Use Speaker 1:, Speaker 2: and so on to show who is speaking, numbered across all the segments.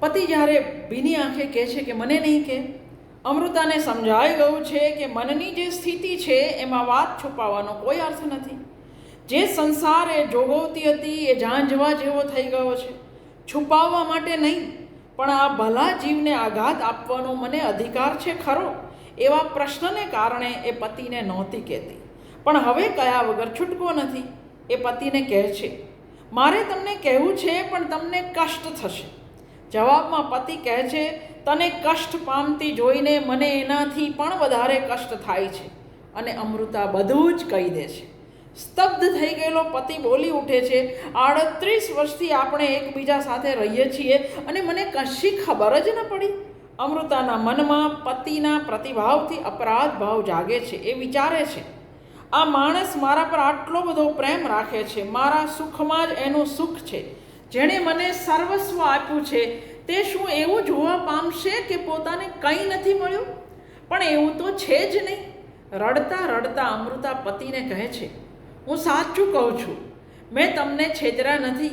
Speaker 1: પતિ જ્યારે ભીની આંખે કહે છે કે મને નહીં કે, અમૃતાને સમજાઈ ગયું છે કે મનની જે સ્થિતિ છે એમાં વાત છુપાવવાનો કોઈ અર્થ નથી. જે સંસાર એ જોગવતી હતી એ ઝાંઝવા જેવો થઈ ગયો છે. છુપાવવા માટે નહીં, પણ આ ભલા જીવને આઘાત આપવાનો મને અધિકાર છે ખરો, એવા પ્રશ્નને કારણે એ પતિને નહોતી કહેતી. પણ હવે કયા વગર છૂટકો નથી, એ પતિને કહે છે, મારે તમને કહેવું છે, પણ તમને કષ્ટ થશે. જવાબમાં પતિ કહે છે, તને કષ્ટ પામતી જોઈને મને એનાથી પણ વધારે કષ્ટ થાય છે. અને અમૃતા બધું જ કહી દે છે. સ્તબ્ધ થઈ ગયેલો પતિ બોલી ઉઠે છે, આડત્રીસ વર્ષથી આપણે એકબીજા સાથે રહીએ છીએ અને મને કશી ખબર જ ન પડી. અમૃતાના મનમાં પતિના પ્રતિભાવથી અપરાધ ભાવ જાગે છે, એ વિચારે છે. આ માણસ મારા પર આટલો બધો પ્રેમ રાખે છે, મારા સુખમાં જ એનું સુખ છે. જેણે મને સર્વસ્વ આપ્યું છે, તે શું એવું જોવા પામશે કે પોતાને કંઈ નથી મળ્યું? પણ એવું તો છે જ નહીં. રડતા રડતા અમૃતા પતિને કહે છે, હું સાચું કહું છું. મેં તમને છેતરા નથી.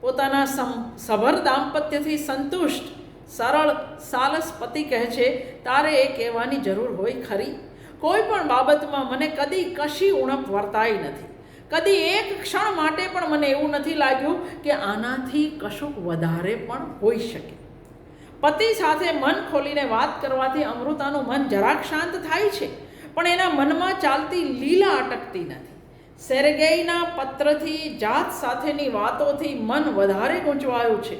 Speaker 1: પોતાના સમ, સભર દાંપત્યથી સંતુષ્ટ, સરળ, સાલસ પતિ કહે છે, તારે એ કહેવાની જરૂર હોય ખરી. કોઈ પણ બાબતમાં મને કદી કશી ઉણપ વર્તાઈ નથી. કદી એક ક્ષણ માટે પણ મને એવું નથી લાગ્યું કે આનાથી કશુંક વધારે પણ હોઈ શકે. પતિ સાથે મન ખોલીને વાત કરવાથી અમૃતાનું મન જરાક શાંત થાય છે, પણ એના મનમાં ચાલતી લીલા અટકતી નથી. સેરગેઈના પત્રથી, જાત સાથેની વાતોથી મન વધારે ગૂંચવાયું છે.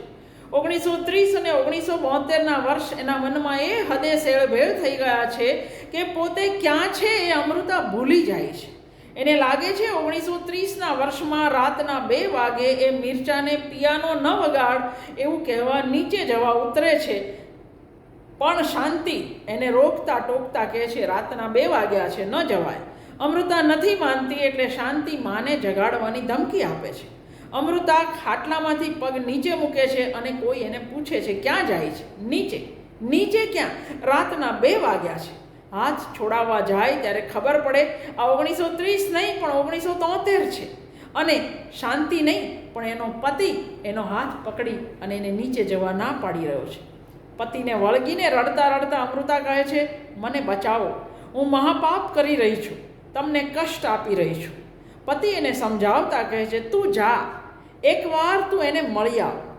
Speaker 1: ઓગણીસો ત્રીસ અને ઓગણીસો બોતેરના વર્ષ એના મનમાં એ હદે સેળભેળ થઈ ગયા છે કે પોતે ક્યાં છે એ અમૃતા ભૂલી જાય છે. એને લાગે છે ઓગણીસો ત્રીસના વર્ષમાં રાતના બે વાગે એ મિર્ચાને પિયાનો ન વગાડ એવું કહેવા નીચે જવા ઉતરે છે. પણ શાંતિ એને રોકતા ટોકતા કહે છે, રાતના બે વાગ્યા છે, ન જવાય. અમૃતા નથી માનતી એટલે શાંતિ માને જગાડવાની ધમકી આપે છે. અમૃતા ખાટલામાંથી પગ નીચે મૂકે છે અને કોઈ એને પૂછે છે, ક્યાં જાય છે? નીચે. નીચે ક્યાં? રાતના બે વાગ્યા છે. હાથ છોડાવવા જાય ત્યારે ખબર પડે આ ઓગણીસો ત્રીસ નહીં, પણ ઓગણીસો તોતેર છે. અને શાંતિ નહીં, પણ એનો પતિ એનો હાથ પકડી અને એને નીચે જવા ના પાડી રહ્યો છે. પતિને વળગીને રડતા રડતા અમૃતા કહે છે, મને બચાવો. હું મહાપાપ કરી રહી છું. તમને કષ્ટ આપી રહી છું. પતિ એને સમજાવતા કહે છે, તું જા. એકવાર તું એને મળી આવ.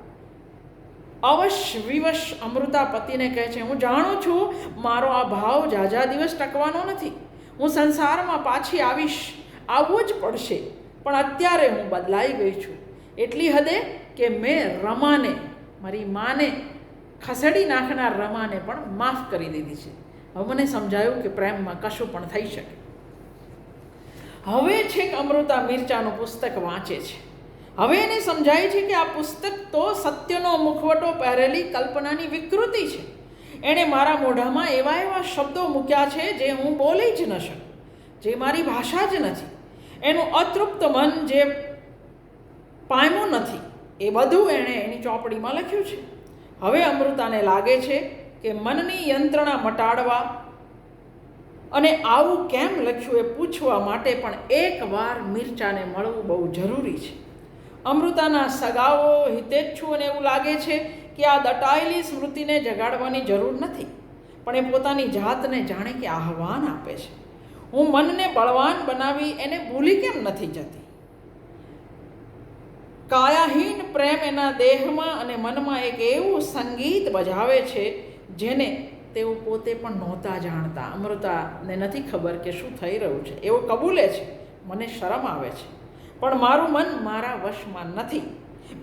Speaker 1: અવશ વિવશ અમૃતા પતિને કહે છે, હું જાણું છું મારો આ ભાવ જાજા દિવસ ટકવાનો નથી. હું સંસારમાં પાછી આવીશ આવવું જ પડશે. પણ અત્યારે હું બદલાઈ ગઈ છું. એટલી હદે કે મેં રમાને, મારી માને ખસેડી નાખનાર રમાને પણ માફ કરી દીધી છે. હવે મને સમજાયું કે પ્રેમમાં કશું પણ થઈ શકે. હવે છેક અમૃતા મિરચાનું પુસ્તક વાંચે છે. હવે એને સમજાય છે કે આ પુસ્તક તો સત્યનો મુખવટો પહેરેલી કલ્પનાની વિકૃતિ છે. એણે મારા મોઢામાં એવા એવા શબ્દો મૂક્યા છે જે હું બોલી જ ન શકું, જે મારી ભાષા જ નથી. એનું અતૃપ્ત મન જે પામ્યું નથી, એ બધું એણે એની ચોપડીમાં લખ્યું છે. હવે અમૃતાને લાગે છે કે મનની યંત્રણા મટાડવા અને આવું કેમ લખ્યું એ પૂછવા માટે પણ એકવાર મિર્ચાને મળવું બહુ જરૂરી છે. અમૃતાના સગાઓ હિતેચ્છુઓને એવું લાગે છે કે આ દટાયેલી સ્મૃતિને જગાડવાની જરૂર નથી. પણ એ પોતાની જાતને જાણે કે આહવાન આપે છે. હું મનને બળવાન બનાવી એને ભૂલી કેમ નથી જતી? કાયાહીન પ્રેમ એના દેહમાં અને મનમાં એક એવું સંગીત બજાવે છે જેને તેઓ પોતે પણ નહોતા જાણતા. અમૃતાને નથી ખબર કે શું થઈ રહ્યું છે. એવું કબૂલે છે. મને શરમ આવે છે. પણ મારું મન મારા વશમાં નથી.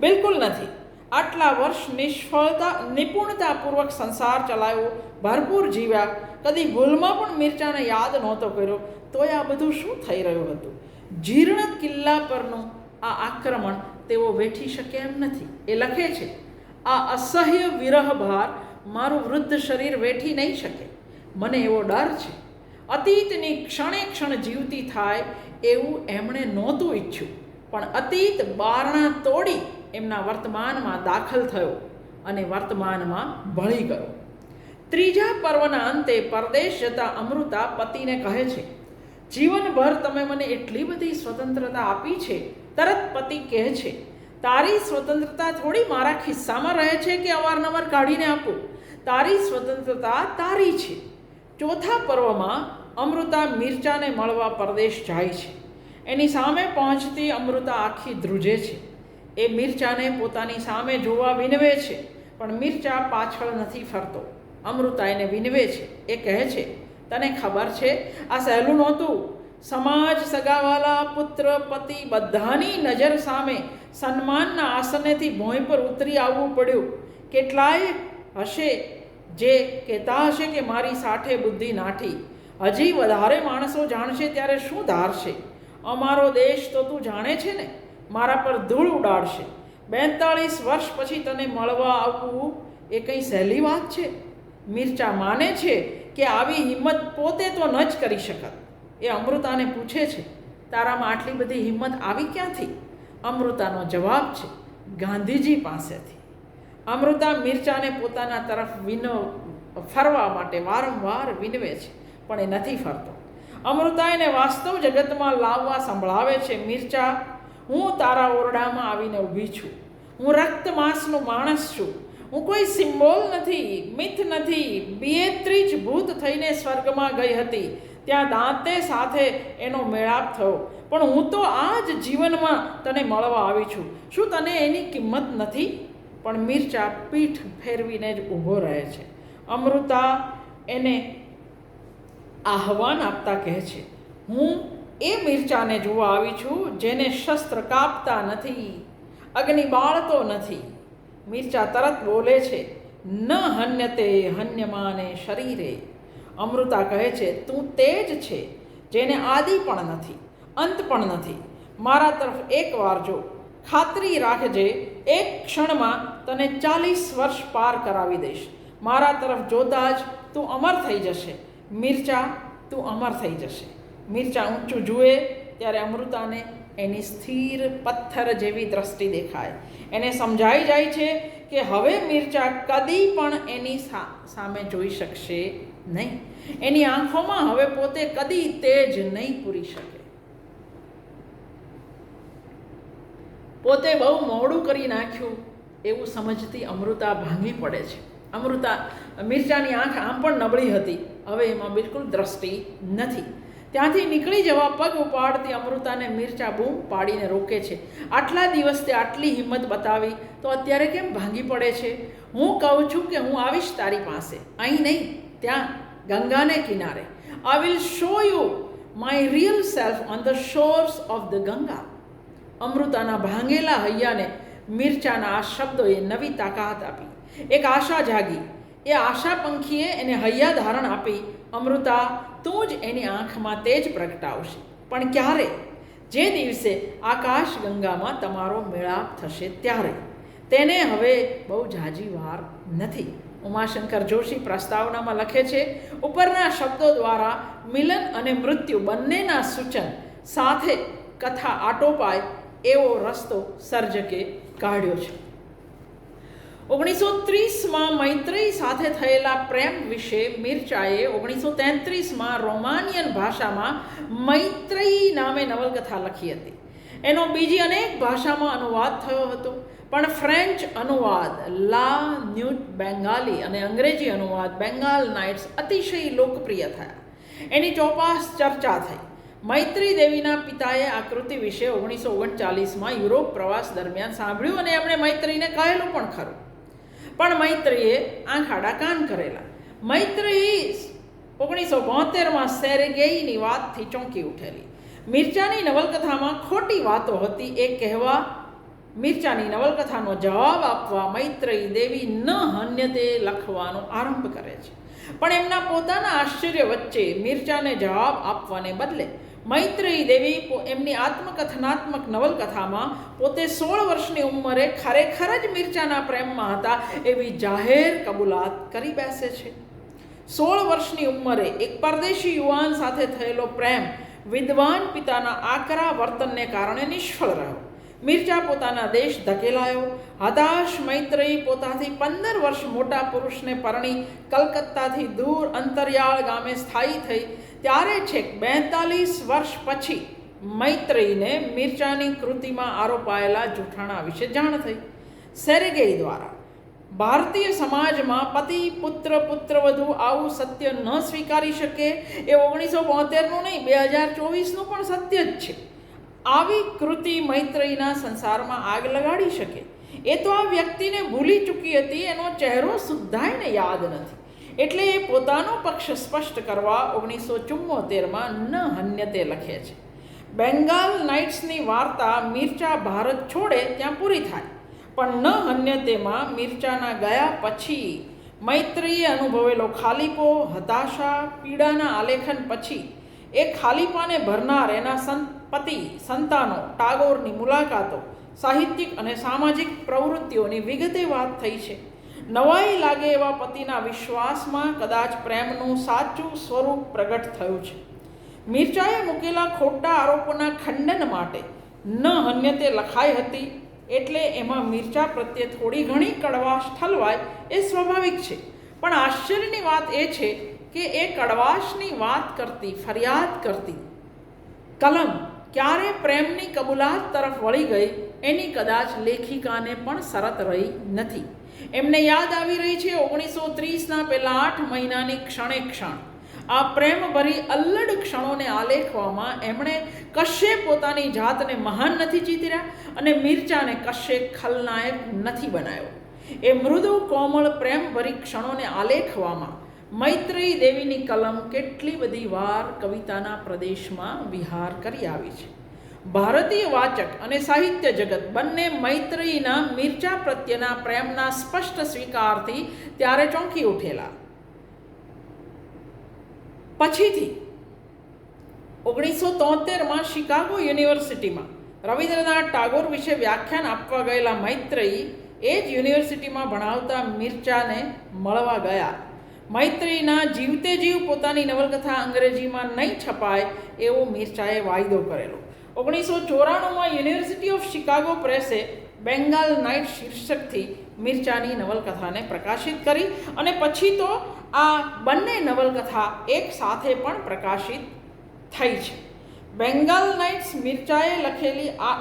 Speaker 1: બિલકુલ નથી. આટલા વર્ષ નિષ્ફળતા, નિપુણતાપૂર્વક સંસાર ચલાવ્યો ભરપૂર જીવ્યા, કદી ભૂલમાં પણ મિર્ચાને યાદ નહોતો કર્યો, તોય આ બધું શું થઈ રહ્યું હતું? જીર્ણ કિલ્લા પરનું આ આક્રમણ તેઓ વેઠી શકે એમ નથી. એ લખે છે, આ અસહ્ય વિરહ ભાર મારું વૃદ્ધ શરીર વેઠી નહીં શકે. મને એવો ડર છે. અતીતની ક્ષણે ક્ષણ જીવતી થાય એવું એમણે નહોતું ઈચ્છ્યું. પણ અતીત બારણા તોડી એમના વર્તમાનમાં દાખલ થયો અને વર્તમાનમાં ભળી ગયો. ત્રીજા પર્વના અંતે પરદેશ જતા અમૃતા પતિને કહે છે, જીવનભર તમે મને એટલી બધી સ્વતંત્રતા આપી છે, તરત પતિ કહે છે, તારી સ્વતંત્રતા થોડી મારા ખિસ્સામાં રહે છે કે અવારનવાર કાઢીને આપું? તારી સ્વતંત્રતા તારી છે. ચોથા પર્વમાં અમૃતા મિર્ચાને મળવા પરદેશ જાય છે. એની સામે પહોંચતી અમૃતા આખી ધ્રુજે છે. એ મિર્ચાને પોતાની સામે જોવા વિનવે છે, પણ મિર્ચા પાછળ નથી ફરતો. અમૃતા એને વિનવે છે, એ કહે છે, તને ખબર છે, આ સહેલું નહોતું? સમાજ સગાવાલા પુત્ર પતિ બધાની નજર સામે સન્માનના આસનેથી ભોંય પર ઉતરી આવવું પડ્યું. કેટલાય હશે જે કહેતા હશે કે મારી સાઠે બુદ્ધિ નાઠી. હજી વધારે માણસો જાણશે ત્યારે શું ધારશે? અમારો દેશ તો તું જાણે છે ને? મારા પર ધૂળ ઉડાડશે. બેતાળીસ વર્ષ પછી તને મળવા આવવું એ કંઈ સહેલી વાત છે? મિર્ચા માને છે કે આવી હિંમત પોતે તો ન જ કરી શકત. એ અમૃતાને પૂછે છે, તારામાં આટલી બધી હિંમત આવી ક્યાંથી? અમૃતાનો જવાબ છે ગાંધીજી પાસેથી. અમૃતા મિર્ચાને પોતાના તરફ વિનો ફરવા માટે વારંવાર વિનવે છે, પણ એ નથી ફરતો. અમૃતા એને વાસ્તવ જગતમાં લાવવા સંભળાવે છે, મિર્ચા, હું તારા ઓરડામાં આવીને ઊભી છું. હું રક્ત માંસનો માણસ છું. હું કોઈ સિમ્બોલ નથી, મિથ નથી. બિયેત્રી જ ભૂત થઈને સ્વર્ગમાં ગઈ હતી. ત્યાં દાંતે સાથે એનો મેળાપ થયો. પણ હું તો આ જ જીવનમાં તને મળવા આવી છું. શું તને એની કિંમત નથી? પણ મિર્ચા પીઠ ફેરવીને જ ઊભો રહે છે. અમૃતા એને આહવાન આપતા કહે છે, હું એ મિર્ચાને જોવા આવી છું જેને શસ્ત્ર કાપતા નથી, અગ્નિ બાળતો નથી. મિર્ચા તરત બોલે છે, ન હન્યતે હન્યમાને શરીરે. અમૃતા કહે છે, તું તે જ છે જેને આદિ પણ નથી, અંત પણ નથી. મારા તરફ એકવાર જો ખાતરી રાખજે એક ક્ષણમાં તને ચાલીસ વર્ષ પાર કરાવી દઈશ. મારા તરફ જોતા જ તું અમર થઈ જશે. મિર્ચા, તું અમર થઈ જશે. મિર્ચા ઊંચું જુએ ત્યારે અમૃતાને એની સ્થિર પથ્થર જેવી દ્રષ્ટિ દેખાય. એને સમજાઈ જાય છે કે હવે મિર્ચા કદી પણ એની સામે જોઈ શકશે નહીં. એની આંખોમાં હવે પોતે કદી તેજ નહીં પૂરી શકે. પોતે બહુ મોડું કરી નાખ્યું એવું સમજતી અમૃતા ભાંગી પડે છે. અમૃતા મિર્ચાની આંખ આમ પણ નબળી હતી. હવે એમાં બિલકુલ દ્રષ્ટિ નથી. ત્યાંથી નીકળી જવા પગ ઉપાડતી અમૃતાને મિર્ચા બૂમ પાડીને રોકે છે. આટલા દિવસ તે આટલી હિંમત બતાવી તો અત્યારે કેમ ભાંગી પડે છે? હું કહું છું કે હું આવીશ તારી પાસે. અહીં નહીં, ત્યાં, ગંગાને કિનારે. I will show you my real self on the shores of the Ganga અમૃતાના ભાંગેલા હૈયાને મિર્ચાના આ શબ્દોએ નવી તાકાત આપી. એક આશા જાગી. એ આશા પંખીએ એને હૈયા ધારણ આપી, અમૃતા, તું જ એની આંખમાં તેજ પ્રગટાવશે. પણ ક્યારે? જે દિવસે આકાશ ગંગામાં તમારો મેળાપ થશે ત્યારે. તેને હવે બહુ જાજી વાર નથી. ઉમાશંકર જોશી પ્રસ્તાવનામાં લખે છે, ઉપરના શબ્દો દ્વારા મિલન અને મૃત્યુ બંનેના સૂચન સાથે કથા આટોપાય એવો રસ્તો સર્જકે કાઢ્યો છે. ઓગણીસો ત્રીસમાં મૈત્રેય સાથે થયેલા પ્રેમ વિશે મિર્ચાએ ઓગણીસો તેત્રીસમાં રોમાનિયન ભાષામાં મૈત્રેયી નામે નવલકથા લખી હતી. એનો બીજી અનેક ભાષામાં અનુવાદ થયો હતો. પણ ફ્રેન્ચ અનુવાદ, લા, ન્યૂટ, બેંગાલી અને અંગ્રેજી અનુવાદ, બેંગાલ નાઇટ્સ અતિશય લોકપ્રિય થયા. એની ચોપાસ ચર્ચા થઈ. મૈત્રી દેવીના પિતાએ આકૃતિ વિશે ઓગણીસો ઓગણચાલીસમાં યુરોપ પ્રવાસ દરમિયાન સાંભળ્યું અને એમણે મૈત્રીને કહેલું પણ ખરું. પણ મૈત્રીએ આંખ આડા કાન કરેલા. મૈત્રી ઓગણીસો બોતેરમાં સેરેગેઈની વાતથી ચોંકી ઉઠેલી. મિર્ચાની નવલકથામાં ખોટી વાતો હતી. એ કહેવા, મિર્ચાની નવલકથાનો જવાબ આપવા મૈત્રી દેવી ન હન્યતે લખવાનો આરંભ કરે છે. પણ એમના પોતાના આશ્ચર્ય વચ્ચે મિર્ચાને જવાબ આપવાને બદલે મૈત્રેયી દેવી એમની આત્મકથનાત્મક નવલકથામાં પોતે સોળ વર્ષની ઉંમરે ખરેખર જ મિર્ચાના પ્રેમમાં હતા એવી જાહેર કબૂલાત કરી બેસે છે. સોળ વર્ષની ઉંમરે એક પરદેશી યુવાન સાથે થયેલો પ્રેમ વિદ્વાન પિતાના આકરા વર્તનને કારણે નિષ્ફળ રહ્યો. મિર્ચા પોતાના દેશ ધકેલાયો. હતાશ મૈત્રેયી પોતાથી પંદર વર્ષ મોટા પુરુષને પરણી કલકત્તાથી દૂર અંતરિયાળ ગામે સ્થાયી થઈ ત્યારે છેક બેતાલીસ વર્ષ પછી મૈત્રેયને મિર્ચાની કૃતિમાં આરોપાયેલા જૂઠાણા વિશે જાણ થઈ. સેરેગેઈ દ્વારા, ભારતીય સમાજમાં પતિ, પુત્ર, પુત્રવધુ આવું સત્ય ન સ્વીકારી શકે એ ઓગણીસો બોતેરનું નહીં, બે હજાર ચોવીસનું પણ સત્ય જ છે. આવી કૃતિ મૈત્રેયીના સંસારમાં આગ લગાડી શકે. એ તો આ વ્યક્તિને ભૂલી ચૂકી હતી, એનો ચહેરો સુદ્ધાયને યાદ નથી. એટલે એ પોતાનો પક્ષ સ્પષ્ટ કરવા ઓગણીસો ચુમ્મોતેરમાં ન હન્યતે લખે છે. બેંગાલ નાઇટ્સની વાર્તા મિર્ચા ભારત છોડે ત્યાં પૂરી થાય. પણ ન હન્યતેમાં મિર્ચાના ગયા પછી મૈત્રીએ અનુભવેલો ખાલીપો, હતાશા, પીડાના આલેખન પછી એ ખાલીપાને ભરનાર એના પતિ, સંતાનો ટાગોરની મુલાકાતો, સાહિત્યિક અને સામાજિક પ્રવૃત્તિઓની વિગતે વાત થઈ છે. નવાઈ લાગે એવા પતિના વિશ્વાસમાં કદાચ પ્રેમનું સાચું સ્વરૂપ પ્રગટ થયું છે. મિર્ચાએ મૂકેલા ખોટા આરોપોના ખંડન માટે ન હન્યતે લખાઈ હતી, એટલે એમાં મિર્ચા પ્રત્યે થોડી ઘણી કડવાશ ઠલવાય એ સ્વાભાવિક છે. પણ આશ્ચર્યની વાત એ છે કે એ કડવાશની વાત કરતી, ફરિયાદ કરતી, કલમ ક્યારે પ્રેમની કબૂલાત તરફ વળી ગઈ, એની કદાચ લેખિકાને પણ શરત રહી નથી. એમને યાદ આવી રહી છે ઓગણીસો ત્રીસના પહેલા આઠ મહિનાની ક્ષણે ક્ષણ. આ પ્રેમભરી અલ્લડ ક્ષણોને આલેખવામાં એમણે કશે પોતાની જાતને મહાન નથી ચીતર્યા અને મિર્ચાને કશે ખલનાયક નથી બનાવ્યો એ મૃદુ કોમળ પ્રેમભરી ક્ષણોને આલેખવામાં મૈત્રેયી દેવીની કલમ કેટલી બધી વાર કવિતાના પ્રદેશમાં વિહાર કરી આવી છે. ભારતીય વાચક અને સાહિત્ય જગત બંને મૈત્રેયીના મિર્ચા પ્રત્યેના પ્રેમના સ્પષ્ટ સ્વીકારથી ત્યારે ચોંકી ઉઠેલા. પછીથી ઓગણીસો તોતેરમાં શિકાગો યુનિવર્સિટીમાં રવિન્દ્રનાથ ટાગોર વિશે વ્યાખ્યાન આપવા ગયેલા મૈત્રેયી એ જ યુનિવર્સિટીમાં ભણાવતા મિર્ચાને મળવા ગયા. મૈત્રીના જીવતે જીવ પોતાની નવલકથા અંગ્રેજીમાં નહીં છપાય એવો મિર્ચાએ વાયદો કરેલો. ઓગણીસો ચોરાણુંમાં યુનિવર્સિટી ઓફ શિકાગો પ્રેસે બેંગાલ નાઇટ શીર્ષકથી મિર્ચાની નવલકથાને પ્રકાશિત કરી અને પછી તો આ બંને નવલકથા એક સાથે પણ પ્રકાશિત થઈ છે. બેંગાલ નાઇટ્સ મિર્ચાએ લખેલી આ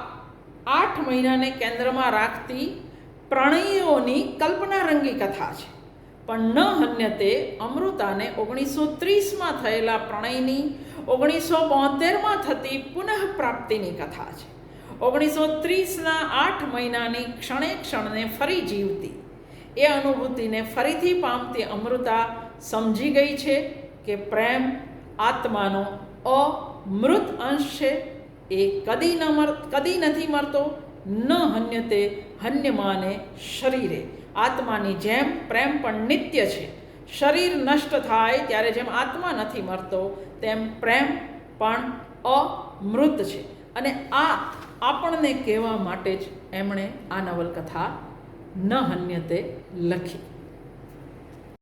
Speaker 1: આઠ મહિનાને કેન્દ્રમાં રાખતી પ્રણયોની કલ્પનારંગી કથા છે. પણ ન હન્યતે અમૃતાને ઓગણીસો ત્રીસમાં થયેલા પ્રણયની ઓગણીસો બોતેરમાં થતી પુનઃપ્રાપ્તિની કથા છે. ઓગણીસો ત્રીસના આઠ મહિનાની ક્ષણે ક્ષણને ફરી જીવતી. એ અનુભૂતિને ફરીથી પામતી અમૃતા સમજી ગઈ છે કે પ્રેમ આત્માનો અમૃત અંશ છે. એ કદી ન મર, કદી નથી મરતો, ન હન્યતે હન્યમાને શરીરે આત્માની જેમ પ્રેમ પણ નિત્ય છે. શરીર નષ્ટ થાય ત્યારે જેમ આત્મા નથી મરતો, તેમ પ્રેમ પણ અમૃત છે. અને આ આપણને કહેવા માટે જ એમણે આ નવલકથા ન હન્યતે લખી.